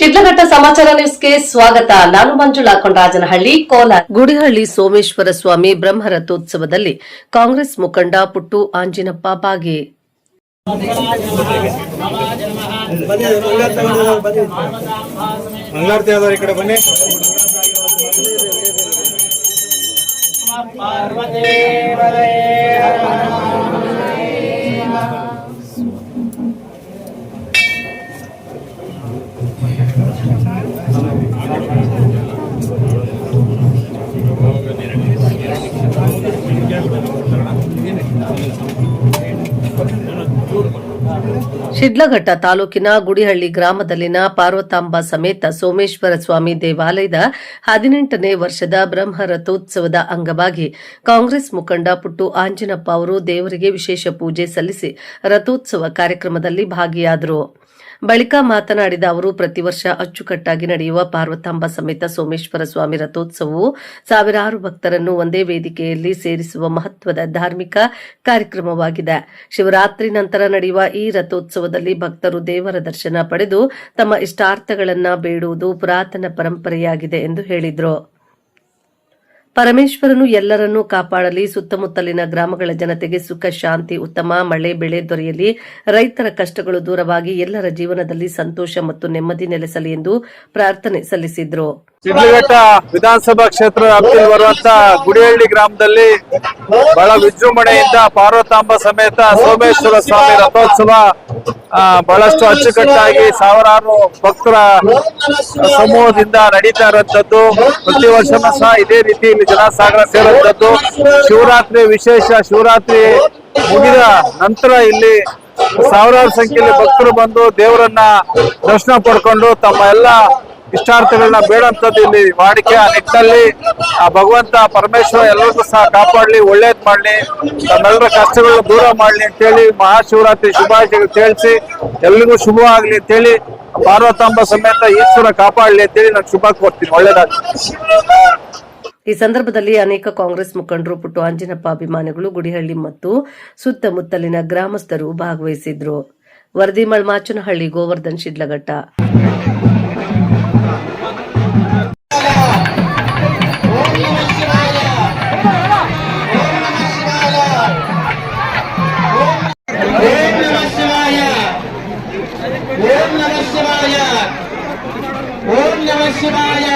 ಶಿಡ್ಲಘಟ್ಟ ಸಮಾಚಾರ ನ್ಯೂಸ್ಗೆ ಸ್ವಾಗತ. ನಾನು ಮಂಜುಳಾ ಕೊಂಡರಾಜನಹಳ್ಳಿ ಕೋಲಾರ. ಗುಡಿಹಳ್ಳಿ ಸೋಮೇಶ್ವರ ಸ್ವಾಮಿ ಬ್ರಹ್ಮರಥೋತ್ಸವದಲ್ಲಿ ಕಾಂಗ್ರೆಸ್ ಮುಖಂಡ ಪುಟ್ಟು ಆಂಜಿನಪ್ಪ ಭಾಗಿ ಮಂಗಳಾರತಿ ಆದವ್ರು ಈ ಕಡೆ ಬನ್ನಿ ಶಿಡ್ಲಘಟ್ಟ ತಾಲೂಕಿನ ಗುಡಿಹಳ್ಳಿ ಗ್ರಾಮದಲ್ಲಿನ ಪಾರ್ವತಾಂಬ ಸಮೇತ ಸೋಮೇಶ್ವರ ಸ್ವಾಮಿ ದೇವಾಲಯದ ಹದಿನೆಂಟನೇ ವರ್ಷದ ಬ್ರಹ್ಮ ರಥೋತ್ಸವದ ಅಂಗವಾಗಿ ಕಾಂಗ್ರೆಸ್ ಮುಖಂಡ ಪುಟ್ಟು ಆಂಜನಪ್ಪ ಅವರು ದೇವರಿಗೆ ವಿಶೇಷ ಪೂಜೆ ಸಲ್ಲಿಸಿ ರಥೋತ್ಸವ ಕಾರ್ಯಕ್ರಮದಲ್ಲಿ ಭಾಗಿಯಾದರು. ಬಳಿಕ ಮಾತನಾಡಿದ ಅವರು, ಪ್ರತಿ ವರ್ಷ ಅಚ್ಚುಕಟ್ಟಾಗಿ ನಡೆಯುವ ಪಾರ್ವತಾಂಬ ಸಮೇತ ಸೋಮೇಶ್ವರ ಸ್ವಾಮಿ ರಥೋತ್ಸವವು ಸಾವಿರಾರು ಭಕ್ತರನ್ನು ಒಂದೇ ವೇದಿಕೆಯಲ್ಲಿ ಸೇರಿಸುವ ಮಹತ್ವದ ಧಾರ್ಮಿಕ ಕಾರ್ಯಕ್ರಮವಾಗಿದೆ. ಶಿವರಾತ್ರಿ ನಂತರ ನಡೆಯುವ ರಥೋತ್ಸವದಲ್ಲಿ ಭಕ್ತರು ದೇವರ ದರ್ಶನ ಪಡೆದು ತಮ್ಮ ಇಷ್ಟಾರ್ಥಗಳನ್ನ ಬೇಡುವುದು ಪುರಾತನ ಪರಂಪರೆಯಾಗಿದೆ ಎಂದು ಹೇಳಿದರು. ಪರಮೇಶ್ವರನು ಎಲ್ಲರನ್ನೂ ಕಾಪಾಡಲಿ, ಸುತ್ತಮುತ್ತಲಿನ ಗ್ರಾಮಗಳ ಜನತೆಗೆ ಸುಖ, ಶಾಂತಿ, ಉತ್ತಮ, ಮಳೆ, ಬೆಳೆ ದೊರೆಯಲಿ. ರೈತರ ಕಷ್ಟಗಳು ದೂರವಾಗಿ ಎಲ್ಲರ ಜೀವನದಲ್ಲಿ ಸಂತೋಷ ಮತ್ತು ನೆಮ್ಮದಿ ನೆಲೆಸಲಿ ಎಂದು ಪ್ರಾರ್ಥನೆ ಸಲ್ಲಿಸಿದ್ರು. ವಿಧಾನಸಭಾ ಕ್ಷೇತ್ರ ವ್ಯಾಪ್ತಿಯಲ್ಲಿ ಗುಡಿಹಳ್ಳಿ ಗ್ರಾಮದಲ್ಲಿ ಬಹಳ ವಿಜೃಂಭಣೆಯಿಂದ ಪಾರ್ವತಾಂಬ ಸಮೇತ ಸೋಮೇಶ್ವರ ಸ್ವಾಮಿ ರಥೋತ್ಸವ ಬಹಳಷ್ಟು ಅಚ್ಚುಕಟ್ಟಾಗಿ ಸಾವಿರಾರು ಭಕ್ತರ ಸಮೂಹದಿಂದ ನಡೀತಾ ಇರುವಂತದ್ದು ಪ್ರತಿ ವರ್ಷನೂ ಸಹ ಇದೇ ರೀತಿ ಇಲ್ಲಿ ಜನಸಾಗರ ಸೇರುವಂತದ್ದು ಶಿವರಾತ್ರಿ ವಿಶೇಷ ಶಿವರಾತ್ರಿ ಮುಗಿದ ನಂತರ ಇಲ್ಲಿ ಸಾವಿರಾರು ಸಂಖ್ಯೆಯಲ್ಲಿ ಭಕ್ತರು ಬಂದು ದೇವರನ್ನ ದರ್ಶನ ಪಡ್ಕೊಂಡು ತಮ್ಮ ಎಲ್ಲ ಇಷ್ಟಾರ್ಥಗಳನ್ನ ಬೇಡಂತದ್ದು ಇಲ್ಲಿ ವಾಡಿಕೆ ಆ ನಿಟ್ಟಿನಲ್ಲಿ ಆ ಭಗವಂತ ಪರಮೇಶ್ವರ ಎಲ್ಲರಿಗೂ ಸಹ ಕಾಪಾಡ್ಲಿ, ಒಳ್ಳೇದ್ ಮಾಡ್ಲಿ ತಮ್ಮೆಲ್ಲರ ಕಷ್ಟಗಳನ್ನ ದೂರ ಮಾಡ್ಲಿ ಅಂತೇಳಿ ಮಹಾಶಿವರಾತ್ರಿ ಶುಭಾಶಯಗಳು ತಿಳಿಸಿ, ಎಲ್ರಿಗೂ ಶುಭ ಆಗ್ಲಿ ಅಂತೇಳಿ ಪಾರ್ವತಾಂಬ ಸಮೇತ ಈಶ್ವರ ಕಾಪಾಡ್ಲಿ ಅಂತೇಳಿ ನಾನು ಶುಭ ಕೋರ್ತೀನಿ. ಒಳ್ಳೇದಾಗ್ಲಿ. ಈ ಸಂದರ್ಭದಲ್ಲಿ ಅನೇಕ ಕಾಂಗ್ರೆಸ್ ಮುಖಂಡರು ಪುಟ್ಟು ಅಂಜನಪ್ಪ ಅಭಿಮಾನಿಗಳು ಗುಡಿಹಳ್ಳಿ ಮತ್ತು ಸುತ್ತಮುತ್ತಲಿನ ಗ್ರಾಮಸ್ಥರು ಭಾಗವಹಿಸಿದ್ರು. ವರದಿ ಮಳ್ಮಾಚನಹಳ್ಳಿ ಗೋವರ್ಧನ್, ಶಿಡ್ಲಘಟ್ಟ. 谢谢。